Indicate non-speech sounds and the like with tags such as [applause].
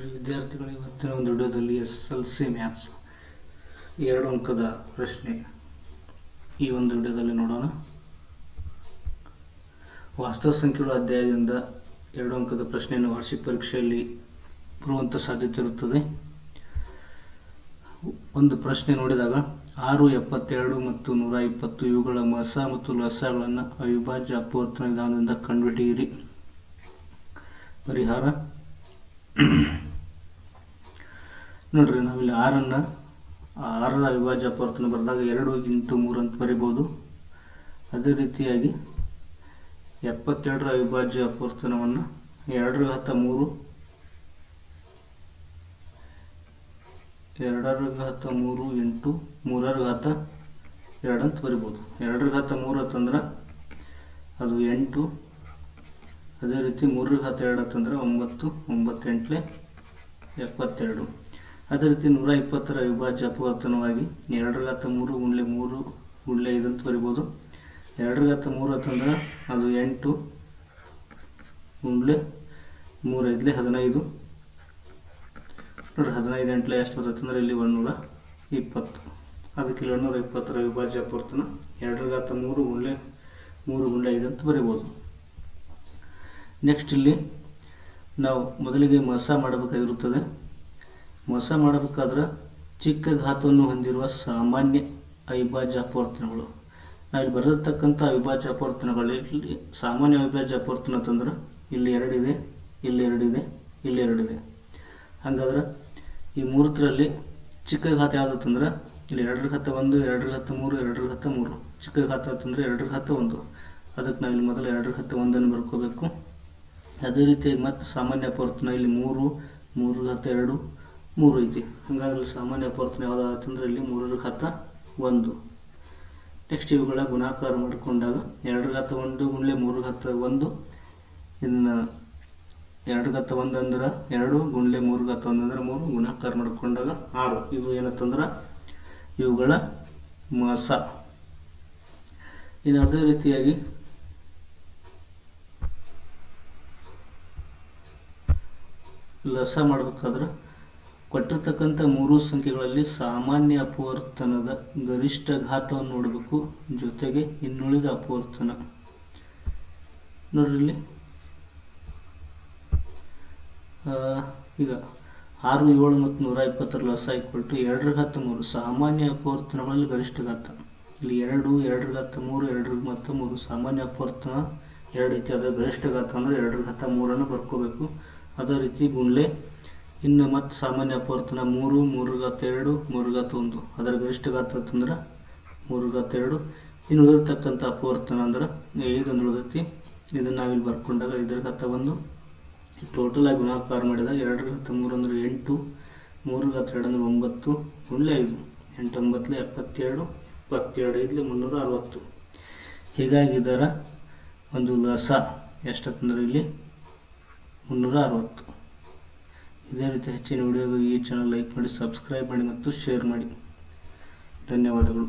ವಿದ್ಯಾರ್ಥಿಗಳು ಇವತ್ತಿನ ಒಂದು ವಿಡಿಯೋದಲ್ಲಿ ಎಸ್ ಎಲ್ ಸಿ ಮ್ಯಾಥ್ಸ್ ಎರಡು ಅಂಕದ ಪ್ರಶ್ನೆ ಈ ಒಂದು ವಿಡಿಯೋದಲ್ಲಿ ನೋಡೋಣ. ವಾಸ್ತವ ಸಂಖ್ಯೆಗಳ ಅಧ್ಯಾಯದಿಂದ ಎರಡು ಅಂಕದ ಪ್ರಶ್ನೆಯನ್ನು ವಾರ್ಷಿಕ ಪರೀಕ್ಷೆಯಲ್ಲಿ ಬರುವಂಥ ಸಾಧ್ಯತೆ ಇರುತ್ತದೆ. ಒಂದು ಪ್ರಶ್ನೆ ನೋಡಿದಾಗ ಆರು, ಎಪ್ಪತ್ತೆರಡು ಮತ್ತು ನೂರ ಇಪ್ಪತ್ತು ಇವುಗಳ ಮಸ ಮತ್ತು ಲಸಗಳನ್ನು ಅವಿಭಾಜ್ಯ ಅಪವರ್ತನ ವಿಧಾನದಿಂದ ಕಂಡುಹಿಡಿಯಿರಿ. ಪರಿಹಾರ [clears throat] ನೋಡ್ರಿ, ನಾವಿಲ್ಲಿ ಆರನ್ನು ಆರರ ಅವಿಭಾಜ್ಯ ಅಪವರ್ತನ ಬರೆದಾಗ ಎರಡು ಇಂಟು ಮೂರು ಅಂತ ಬರಿಬೋದು. ಅದೇ ರೀತಿಯಾಗಿ ಎಪ್ಪತ್ತೆರಡರ ಅವಿಭಾಜ್ಯ ಅಪವರ್ತನವನ್ನು ಎರಡರ ಘಾತ ಮೂರು, ಎರಡರ ಘಾತ ಮೂರು ಇಂಟು ಮೂರರ ಘಾತ ಎರಡು ಅಂತ ಬರಿಬೋದು. ಎರಡರ ಘಾತ ಮೂರು ಅಂತಂದ್ರೆ ಅದು ಎಂಟು ಅದೇ ರೀತಿ ಮೂರು ಹತ್ತೆರಡು ಅಂತಂದ್ರೆ ಒಂಬತ್ತು, ಒಂಬತ್ತೆಂಟ್ಲೆ ಎಪ್ಪತ್ತೆರಡು. ಅದೇ ರೀತಿ ನೂರ ಇಪ್ಪತ್ತರ ವಿಭಾಜ್ಯ ಅಪವರ್ತನವಾಗಿ ಎರಡರ ಘಾತ ಮೂರು ಗುಂಡ್ಲೆ ಮೂರು ಗುಂಡ್ಲೆ ಐದು ಅಂತ ಬರಿಬೋದು. ಎರಡರ ಘಾತ ಮೂರು ಅಂತಂದ್ರೆ ಅದು ಎಂಟು ಗುಂಡ್ಲೆ ಮೂರು ಐದ್ಲೆ ಹದಿನೈದು. ನೋಡ್ರಿ, ಹದಿನೈದು ಎಂಟ್ಲೆ ಎಷ್ಟು ಬರುತ್ತಂದ್ರೆ ಇಲ್ಲಿ ಒಂದೂರ ಇಪ್ಪತ್ತು. ಅದಕ್ಕೆ ಇಲ್ಲಿ ನೂರ ಇಪ್ಪತ್ತರ ಅವಿಭಾಜ್ಯ ಅಪವರ್ತನ ಎರಡರ ಘಾತ ಮೂರು ಗುಂಡ್ಲೆ ಮೂರು ಗುಂಡ್ಲೆ ಐದು ಅಂತ ಬರಿಬೋದು. ನೆಕ್ಸ್ಟ್ ಇಲ್ಲಿ ನಾವು ಮೊದಲಿಗೆ ಮಸ ಮಾಡಬೇಕಾಗಿರುತ್ತದೆ. ಮಸ ಮಾಡಬೇಕಾದ್ರೆ ಚಿಕ್ಕ ಘಾತವನ್ನು ಹೊಂದಿರುವ ಸಾಮಾನ್ಯ ಅವಿಭಾಜ್ಯ ಅಪವರ್ತನಗಳು ನಾವಿಲ್ಲಿ ಬರೆದಿರ್ತಕ್ಕಂಥ ಅವಿಭಾಜ್ಯ ಅಪವರ್ತನಗಳಲ್ಲಿ ಸಾಮಾನ್ಯ ಅವಿಭಾಜ್ಯ ಅಪವರ್ತನ ಅಂತಂದ್ರೆ ಇಲ್ಲಿ ಎರಡಿದೆ ಇಲ್ಲಿ ಎರಡಿದೆ ಇಲ್ಲಿ ಎರಡಿದೆ. ಹಾಗಾದ್ರೆ ಈ ಮೂರರಲ್ಲಿ ಚಿಕ್ಕ ಘಾತ ಯಾವುದು ಅಂತಂದ್ರೆ ಇಲ್ಲಿ ಎರಡರ ಘಾತ ಒಂದು, ಎರಡರ ಘಾತ ಮೂರು, ಎರಡರ ಘಾತ ಮೂರು. ಚಿಕ್ಕ ಘಾತ ಅಂತಂದ್ರೆ ಎರಡರ ಘಾತ ಒಂದು. ಅದಕ್ಕೆ ನಾವು ಇಲ್ಲಿ ಮೊದಲು ಎರಡರ ಘಾತ ಒಂದನ್ನು ಬರ್ಕೋಬೇಕು. ಅದೇ ರೀತಿಯಾಗಿ ಮತ್ತು ಸಾಮಾನ್ಯ ಅಪವರ್ತನ ಇಲ್ಲಿ ಮೂರು ಮೂರು ಹತ್ತು ಎರಡು, ಮೂರು ಐತಿ. ಹಾಗಾದ್ರೆ ಸಾಮಾನ್ಯ ಅಪವರ್ತನ ಯಾವುದಾಗತ್ತಂದ್ರೆ ಇಲ್ಲಿ ಮೂರರ ಹತ್ತ ಒಂದು. ನೆಕ್ಸ್ಟ್ ಇವುಗಳ ಗುಣಾಕಾರ ಮಾಡಿಕೊಂಡಾಗ ಎರಡರ ಹತ್ತ ಒಂದು ಗುಣಲೆ ಮೂರು ಹತ್ತ ಒಂದು. ಇನ್ನು ಎರಡು ಹತ್ತ ಒಂದು ಅಂದ್ರೆ ಎರಡು ಗುಣಲೆ ಮೂರು ಹತ್ತ ಒಂದು ಅಂದ್ರೆ ಮೂರು, ಗುಣಾಕಾರ ಮಾಡಿಕೊಂಡಾಗ ಆರು. ಇದು ಏನತ್ತಂದ್ರೆ ಇವುಗಳ ಮಾಸ. ಇನ್ನು ಅದೇ ರೀತಿಯಾಗಿ ಲಸ ಮಾಡಬೇಕಾದ್ರೆ ಕೊಟ್ಟಿರ್ತಕ್ಕಂಥ ಮೂರು ಸಂಖ್ಯೆಗಳಲ್ಲಿ ಸಾಮಾನ್ಯ ಅಪವರ್ತನದ ಗರಿಷ್ಠ ಘಾತವನ್ನು ನೋಡಬೇಕು. ಜೊತೆಗೆ ಇನ್ನುಳಿದ ಅಪವರ್ತನ. ನೋಡ್ರಿ ಇಲ್ಲಿ. ಈಗ ಆರು, ಏಳು ಮತ್ತು ನೂರ ಇಪ್ಪತ್ತರ ಲಸ ಈಕ್ವಲ್ ಟು ಎರಡರ ಘಾತ ಮೂರು. ಸಾಮಾನ್ಯ ಅಪವರ್ತನಗಳಲ್ಲಿ ಗರಿಷ್ಠ ಘಾತ. ಇಲ್ಲಿ ಎರಡು, ಎರಡರ ಘಾತ ಮೂರು, ಎರಡರ ಮತ್ತು ಮೂರು. ಸಾಮಾನ್ಯ ಅಪವರ್ತನ ಎರಡು ಐತಿ. ಅದರ ಗರಿಷ್ಠ ಘಾತ ಅಂದರೆ ಎರಡರ ಘಾತ ಮೂರನ್ನು ಬರ್ಕೋಬೇಕು. ಅದೇ ರೀತಿ ಗುಂಡ್ಲೆ ಇನ್ನು ಮತ್ತು ಸಾಮಾನ್ಯ ಅಪವರ್ತನ ಮೂರು ಮೂರು ಎರಡು ಮೂರು ಒಂದು ಅದರ ಗರಿಷ್ಠ ಗಾತ್ರ ಅಂತಂದ್ರೆ ಮೂರು ಎರಡು ಇನ್ನು ಉಳಿದಿರ್ತಕ್ಕಂಥ ಅಪವರ್ತನ ಅಂದ್ರೆ ಐದೊಂದು ಉಳಿದೈತಿ. ಇದನ್ನು ನಾವಿಲ್ಲಿ ಬರ್ಕೊಂಡಾಗ ಇದರ ಗಾತ್ರ ಒಂದು. ಟೋಟಲ್ ಆಗಿ ಗುಣಾಕಾರ ಮಾಡಿದಾಗ ಎರಡರ ಗಾತ್ರ ಮೂರು ಅಂದರೆ ಎಂಟು ಮೂರು ಗಾತ್ರ ಎರಡು ಅಂದರೆ ಒಂಬತ್ತು ಗುಂಡ್ಲೆ ಐದು. ಎಂಟು ಒಂಬತ್ತಲೆ ಎಪ್ಪತ್ತೆರಡು ಇಪ್ಪತ್ತೆರಡು ಐದಲೆ ಮುನ್ನೂರ ಅರವತ್ತು. ಹೀಗಾಗಿ ಇದರ ಒಂದು ಲಸ ಎಷ್ಟಂತಂದ್ರೆ ಇಲ್ಲಿ? ಮುನ್ನೂರ ಅರವತ್ತು ಇದೇ ರೀತಿ ಹೆಚ್ಚಿನ ವಿಡಿಯೋಗಾಗಿ ಈ ಚಾನಲ್ ಲೈಕ್ ಮಾಡಿ ಸಬ್ಸ್ಕ್ರೈಬ್ ಮಾಡಿ ಮತ್ತು ಶೇರ್ ಮಾಡಿ. ಧನ್ಯವಾದಗಳು.